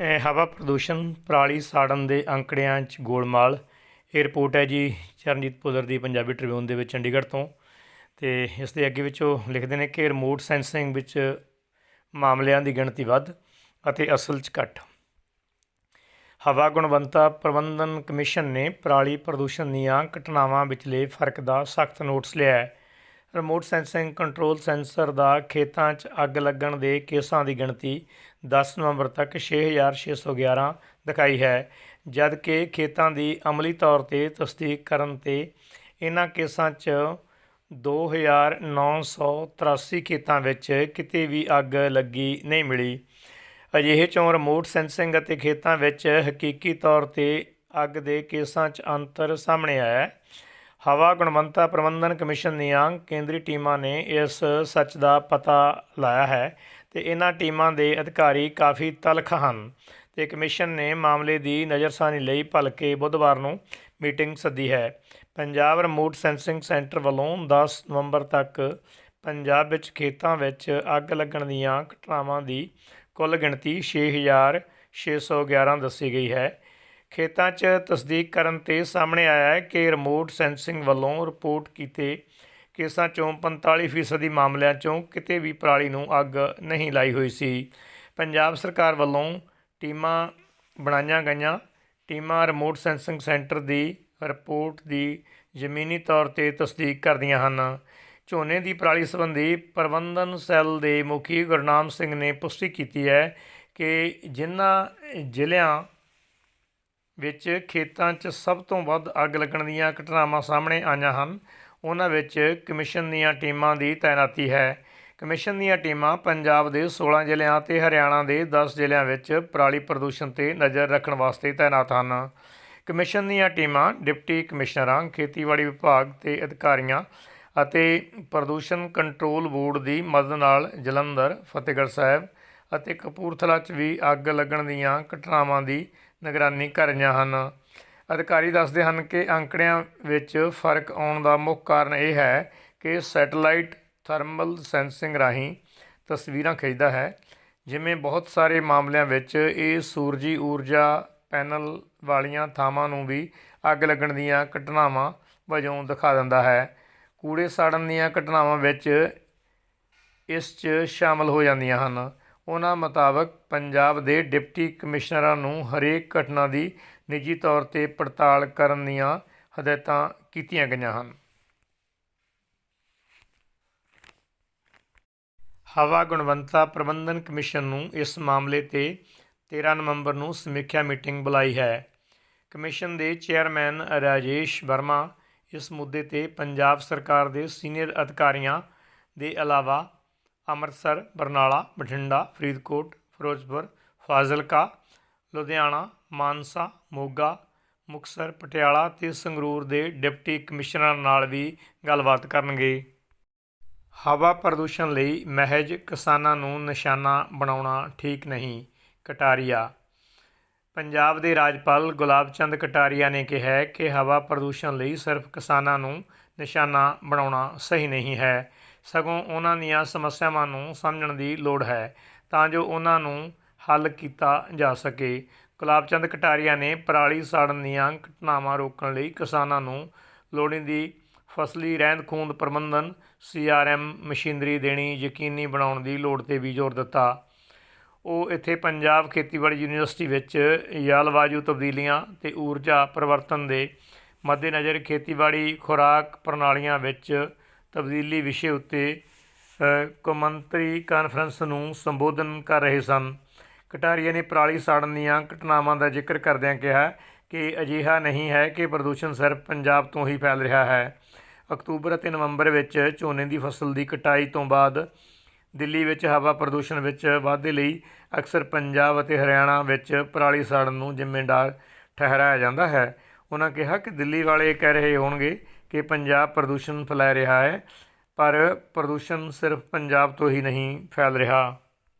ਹਵਾ ਪ੍ਰਦੂਸ਼ਣ ਪਰਾਲੀ ਸਾੜਨ ਦੇ ਅੰਕੜਿਆਂ 'ਚ ਗੋਲਮਾਲ। ਇਹ ਰਿਪੋਰਟ ਹੈ ਜੀ ਚਰਨਜੀਤ ਪੁੱਲਰ ਦੀ ਪੰਜਾਬੀ ਟ੍ਰਿਬਿਊਨ ਦੇ ਵਿੱਚ ਚੰਡੀਗੜ੍ਹ ਤੋਂ। ਤੇ ਇਸ ਦੇ ਅੱਗੇ ਵਿੱਚ ਉਹ ਲਿਖਦੇ ਨੇ ਕਿ ਰਿਮੋਟ ਸੈਂਸਿੰਗ ਵਿੱਚ ਮਾਮਲਿਆਂ ਦੀ ਗਿਣਤੀ ਵੱਧ ਅਤੇ ਅਸਲ 'ਚ ਘੱਟ। ਹਵਾ ਗੁਣਵੰਤਾ ਪ੍ਰਬੰਧਨ ਕਮਿਸ਼ਨ ਨੇ ਪਰਾਲੀ ਪ੍ਰਦੂਸ਼ਣ ਦੀਆਂ ਘਟਨਾਵਾਂ ਵਿਚਲੇ ਫ਼ਰਕ ਦਾ ਸਖਤ ਨੋਟਿਸ ਲਿਆ ਹੈ। ਰਿਮੋਟ ਸੈਂਸਿੰਗ ਕੰਟਰੋਲ ਸੈਂਸਰ ਦਾ ਖੇਤਾਂ 'ਚ ਅੱਗ ਲੱਗਣ ਦੇ ਕੇਸਾਂ ਦੀ ਗਿਣਤੀ 10 ਨਵੰਬਰ ਤੱਕ 6611 ਦਿਖਾਈ ਹੈ ਜਦ ਕਿ ਖੇਤਾਂ ਦੀ ਅਮਲੀ ਤੌਰ ਤੇ ਤਸਦੀਕ ਕਰਨ ਤੇ ਇਹਨਾਂ ਕੇਸਾਂ 'ਚ 2983 ਖੇਤਾਂ ਵਿੱਚ ਕਿਤੇ ਵੀ ਅੱਗ ਲੱਗੀ ਨਹੀਂ ਮਿਲੀ। ਅਜਿਹੇ ਚੋਂ ਰਿਮੋਟ ਸੈਂਸਿੰਗ ਅਤੇ ਖੇਤਾਂ ਵਿੱਚ ਹਕੀਕੀ ਤੌਰ ਤੇ ਅੱਗ ਦੇ ਕੇਸਾਂ 'ਚ ਅੰਤਰ ਸਾਹਮਣੇ ਆਇਆ ਹੈ। ਹਵਾ ਗੁਣਵੰਤਾ ਪ੍ਰਬੰਧਨ ਕਮਿਸ਼ਨ ਦੀਆਂ ਕੇਂਦਰੀ ਟੀਮਾਂ ਨੇ ਇਸ ਸੱਚ ਦਾ ਪਤਾ ਲਾਇਆ ਹੈ ਤੇ ਇਹਨਾਂ ਟੀਮਾਂ ਦੇ ਅਧਿਕਾਰੀ ਕਾਫੀ ਤਲਖ ਹਨ ਤੇ ਕਮਿਸ਼ਨ ਨੇ ਮਾਮਲੇ ਦੀ ਨਜ਼ਰਸਾਨੀ ਲਈ ਭਲਕੇ ਬੁੱਧਵਾਰ ਨੂੰ ਮੀਟਿੰਗ ਸੱਦੀ ਹੈ। ਪੰਜਾਬ ਰਿਮੋਟ ਸੈਂਸਿੰਗ ਸੈਂਟਰ ਵੱਲੋਂ 10 ਨਵੰਬਰ ਤੱਕ ਪੰਜਾਬ ਵਿੱਚ ਖੇਤਾਂ ਵਿੱਚ ਅੱਗ ਲੱਗਣ ਦੀਆਂ ਘਟਨਾਵਾਂ ਦੀ ਕੁੱਲ ਗਿਣਤੀ 6611 ਦੱਸੀ ਗਈ ਹੈ। ਖੇਤਾਂ 'ਚ ਤਸਦੀਕ ਕਰਨ ਤੇ ਸਾਹਮਣੇ ਆਇਆ ਹੈ ਕਿ ਰਿਮੋਟ ਸੈਂਸਿੰਗ ਵੱਲੋਂ ਰਿਪੋਰਟ ਕੀਤੇ ਕੇਸਾਂ 'ਚੋਂ 45% ਦੀ ਮਾਮਲਿਆਂ 'ਚੋਂ ਕਿਤੇ ਵੀ ਪਰਾਲੀ ਨੂੰ ਅੱਗ ਨਹੀਂ ਲਾਈ ਹੋਈ ਸੀ। ਪੰਜਾਬ ਸਰਕਾਰ ਵੱਲੋਂ ਟੀਮਾਂ ਬਣਾਈਆਂ ਗਈਆਂ। ਟੀਮਾਂ ਰਿਮੋਟ ਸੈਂਸਿੰਗ ਸੈਂਟਰ ਦੀ ਰਿਪੋਰਟ ਦੀ ਜ਼ਮੀਨੀ ਤੌਰ ਤੇ ਤਸਦੀਕ ਕਰਦੀਆਂ ਹਨ। ਝੋਨੇ ਦੀ ਪਰਾਲੀ ਸੰਬੰਧੀ ਪ੍ਰਬੰਧਨ ਸੈੱਲ ਦੇ ਮੁਖੀ ਗੁਰਨਾਮ ਸਿੰਘ ਨੇ ਪੁਸ਼ਟੀ ਕੀਤੀ ਹੈ ਕਿ ਜਿਨ੍ਹਾਂ ਜ਼ਿਲ੍ਹਿਆਂ ਵਿੱਚ ਖੇਤਾਂ 'ਚ ਸਭ ਤੋਂ ਵੱਧ ਅੱਗ ਲੱਗਣ ਦੀਆਂ ਘਟਨਾਵਾਂ ਸਾਹਮਣੇ ਆਈਆਂ ਹਨ। ਉਹਨਾਂ ਵਿੱਚ ਕਮਿਸ਼ਨ ਦੀਆਂ ਟੀਮਾਂ ਦੀ ਤਾਇਨਾਤੀ ਹੈ। ਕਮਿਸ਼ਨ ਦੀਆਂ ਟੀਮਾਂ ਪੰਜਾਬ ਦੇ 16 ਜ਼ਿਲ੍ਹਿਆਂ ਤੇ ਹਰਿਆਣਾ ਦੇ 10 ਜ਼ਿਲ੍ਹਿਆਂ ਵਿੱਚ ਪਰਾਲੀ ਪ੍ਰਦੂਸ਼ਣ ਤੇ ਨਜ਼ਰ ਰੱਖਣ ਵਾਸਤੇ ਤਾਇਨਾਤ ਹਨ। ਕਮਿਸ਼ਨ ਦੀਆਂ ਟੀਮਾਂ ਡਿਪਟੀ ਕਮਿਸ਼ਨਰਾਂ, ਖੇਤੀਬਾੜੀ ਵਿਭਾਗ ਤੇ ਅਧਿਕਾਰੀਆਂ ਅਤੇ ਪ੍ਰਦੂਸ਼ਣ ਕੰਟਰੋਲ ਬੋਰਡ ਦੀ ਮਦਦ ਨਾਲ ਜਲੰਧਰ, ਫਤਿਹਗੜ੍ਹ ਸਾਹਿਬ ਅਤੇ ਕਪੂਰਥਲਾ 'ਚ ਵੀ ਅੱਗ ਲੱਗਣ ਦੀਆਂ ਘਟਨਾਵਾਂ ਦੀ ਨਿਗਰਾਨੀ ਕਰ ਰਹੀਆਂ ਹਨ। ਅਧਿਕਾਰੀ ਦੱਸਦੇ ਹਨ ਕਿ ਅੰਕੜਿਆਂ ਵਿੱਚ ਫ਼ਰਕ ਆਉਣ ਦਾ ਮੁੱਖ ਕਾਰਨ ਇਹ ਹੈ ਕਿ ਸੈਟੇਲਾਈਟ ਥਰਮਲ ਸੈਂਸਿੰਗ ਰਾਹੀਂ ਤਸਵੀਰਾਂ ਖਿੱਚਦਾ ਹੈ। ਜਿਵੇਂ ਬਹੁਤ ਸਾਰੇ ਮਾਮਲਿਆਂ ਵਿੱਚ ਇਹ ਸੂਰਜੀ ਊਰਜਾ ਪੈਨਲ ਵਾਲੀਆਂ ਥਾਵਾਂ ਨੂੰ ਵੀ ਅੱਗ ਲੱਗਣ ਦੀਆਂ ਘਟਨਾਵਾਂ ਵਜੋਂ ਦਿਖਾ ਦਿੰਦਾ ਹੈ। ਕੂੜੇ ਸਾੜਨ ਦੀਆਂ ਘਟਨਾਵਾਂ ਵਿੱਚ ਇਸ 'ਚ ਸ਼ਾਮਲ ਹੋ ਜਾਂਦੀਆਂ ਹਨ। ਉਹਨਾਂ ਮੁਤਾਬਕ ਪੰਜਾਬ ਦੇ ਡਿਪਟੀ ਕਮਿਸ਼ਨਰਾਂ ਨੂੰ ਹਰੇਕ ਘਟਨਾ ਦੀ ਨਿੱਜੀ ਤੌਰ ਤੇ ਪੜਤਾਲ ਕਰਨ ਦੀਆਂ ਹਦਾਇਤਾਂ ਕੀਤੀਆਂ ਗਈਆਂ ਹਨ। ਹਵਾ ਗੁਣਵੱਤਾ ਪ੍ਰਬੰਧਨ ਕਮਿਸ਼ਨ ਨੂੰ ਇਸ ਮਾਮਲੇ ਤੇ 13 ਨਵੰਬਰ ਨੂੰ ਸਮੀਖਿਆ ਮੀਟਿੰਗ ਬੁਲਾਈ ਹੈ। ਕਮਿਸ਼ਨ ਦੇ ਚੇਅਰਮੈਨ ਰਾਜੇਸ਼ ਵਰਮਾ ਇਸ ਮੁੱਦੇ ਤੇ ਪੰਜਾਬ ਸਰਕਾਰ ਦੇ ਸੀਨੀਅਰ ਅਧਿਕਾਰੀਆਂ ਦੇ ਇਲਾਵਾ ਅੰਮ੍ਰਿਤਸਰ, ਬਰਨਾਲਾ, ਬਠਿੰਡਾ, ਫਰੀਦਕੋਟ, ਫਿਰੋਜ਼ਪੁਰ, ਫਾਜ਼ਿਲਕਾ, ਲੁਧਿਆਣਾ, ਮਾਨਸਾ, ਮੋਗਾ ਮੁਕਸਰ ਪਟਿਆਲਾ ਤੇ ਸੰਗਰੂਰ ਦੇ ਡਿਪਟੀ ਕਮਿਸ਼ਨਰਾਂ ਨਾਲ ਵੀ ਗੱਲਬਾਤ ਕਰਨਗੇ। ਹਵਾ ਪ੍ਰਦੂਸ਼ਣ ਲਈ ਮਹਿਜ ਕਿਸਾਨਾਂ ਨੂੰ ਨਿਸ਼ਾਨਾ ਬਣਾਉਣਾ ਠੀਕ ਨਹੀਂ, ਕਟਾਰੀਆ। ਪੰਜਾਬ ਦੇ ਰਾਜਪਾਲ ਗੁਲਾਬ ਚੰਦ ਕਟਾਰੀਆ ਨੇ ਕਿਹਾ ਹੈ ਕਿ ਹਵਾ ਪ੍ਰਦੂਸ਼ਣ ਲਈ ਸਿਰਫ ਕਿਸਾਨਾਂ ਨੂੰ ਨਿਸ਼ਾਨਾ ਬਣਾਉਣਾ ਸਹੀ ਨਹੀਂ ਹੈ। ਸਗੋਂ ਉਹਨਾਂ ਦੀਆਂ ਸਮੱਸਿਆਵਾਂ ਨੂੰ ਸਮਝਣ ਦੀ ਲੋੜ ਹੈ ਤਾਂ ਜੋ ਉਹਨਾਂ ਨੂੰ ਹੱਲ ਕੀਤਾ ਜਾ ਸਕੇ। ਗੁਲਾਬ ਚੰਦ ਕਟਾਰੀਆ ਨੇ ਪਰਾਲੀ ਸਾੜਨ ਦੀਆਂ ਘਟਨਾਵਾਂ ਰੋਕਣ ਲਈ ਕਿਸਾਨਾਂ ਨੂੰ ਲੋੜੀਂਦੀ ਫਸਲੀ ਰਹਿੰਦ ਖੂੰਹਦ ਪ੍ਰਬੰਧਨ ਸੀਆਰਐਮ ਮਸ਼ੀਨਰੀ ਦੇਣੀ ਯਕੀਨੀ ਬਣਾਉਣ ਦੀ ਲੋੜ ਤੇ ਵੀ ਜ਼ੋਰ ਦਿੱਤਾ। ਉਹ ਇੱਥੇ ਪੰਜਾਬ ਖੇਤੀਬਾੜੀ ਯੂਨੀਵਰਸਿਟੀ ਵਿੱਚ ਜਲਵਾਯੂ ਤਬਦੀਲੀਆਂ ਤੇ ਊਰਜਾ ਪਰਿਵਰਤਨ ਦੇ ਮੱਦੇਨਜ਼ਰ ਖੇਤੀਬਾੜੀ ਖੁਰਾਕ ਪ੍ਰਣਾਲੀਆਂ ਵਿੱਚ ਤਬਦੀਲੀ ਵਿਸ਼ੇ ਉੱਤੇ ਕੌਮਾਂਤਰੀ ਕਾਨਫਰੰਸ ਨੂੰ ਸੰਬੋਧਨ ਕਰ ਰਹੇ ਸਨ। ਕਟਾਰੀਆ ਨੇ ਪਰਾਲੀ ਸਾੜਨ ਦੀਆਂ ਘਟਨਾਵਾਂ ਦਾ ਜ਼ਿਕਰ ਕਰਦਿਆਂ ਕਿਹਾ ਕਿ ਅਜਿਹਾ ਨਹੀਂ ਹੈ ਕਿ ਪ੍ਰਦੂਸ਼ਣ ਸਿਰਫ ਪੰਜਾਬ ਤੋਂ ਹੀ ਫੈਲ ਰਿਹਾ ਹੈ। ਅਕਤੂਬਰ ਅਤੇ ਨਵੰਬਰ ਵਿੱਚ ਝੋਨੇ ਦੀ ਫਸਲ ਦੀ ਕਟਾਈ ਤੋਂ ਬਾਅਦ ਦਿੱਲੀ ਵਿੱਚ ਹਵਾ ਪ੍ਰਦੂਸ਼ਣ ਵਿੱਚ ਵਾਧੇ ਲਈ ਅਕਸਰ ਪੰਜਾਬ ਅਤੇ ਹਰਿਆਣਾ ਵਿੱਚ ਪਰਾਲੀ ਸਾੜਨ ਨੂੰ ਜ਼ਿੰਮੇਵਾਰ ਠਹਿਰਾਇਆ ਜਾਂਦਾ ਹੈ। ਉਹਨਾਂ ਕਿਹਾ ਕਿ ਦਿੱਲੀ ਵਾਲੇ ਕਹਿ ਰਹੇ ਹੋਣਗੇ ਕਿ ਪੰਜਾਬ ਪ੍ਰਦੂਸ਼ਣ ਫੈਲਾ ਰਿਹਾ ਹੈ, ਪਰ ਪ੍ਰਦੂਸ਼ਣ ਸਿਰਫ ਪੰਜਾਬ ਤੋਂ ਹੀ ਨਹੀਂ ਫੈਲ ਰਿਹਾ।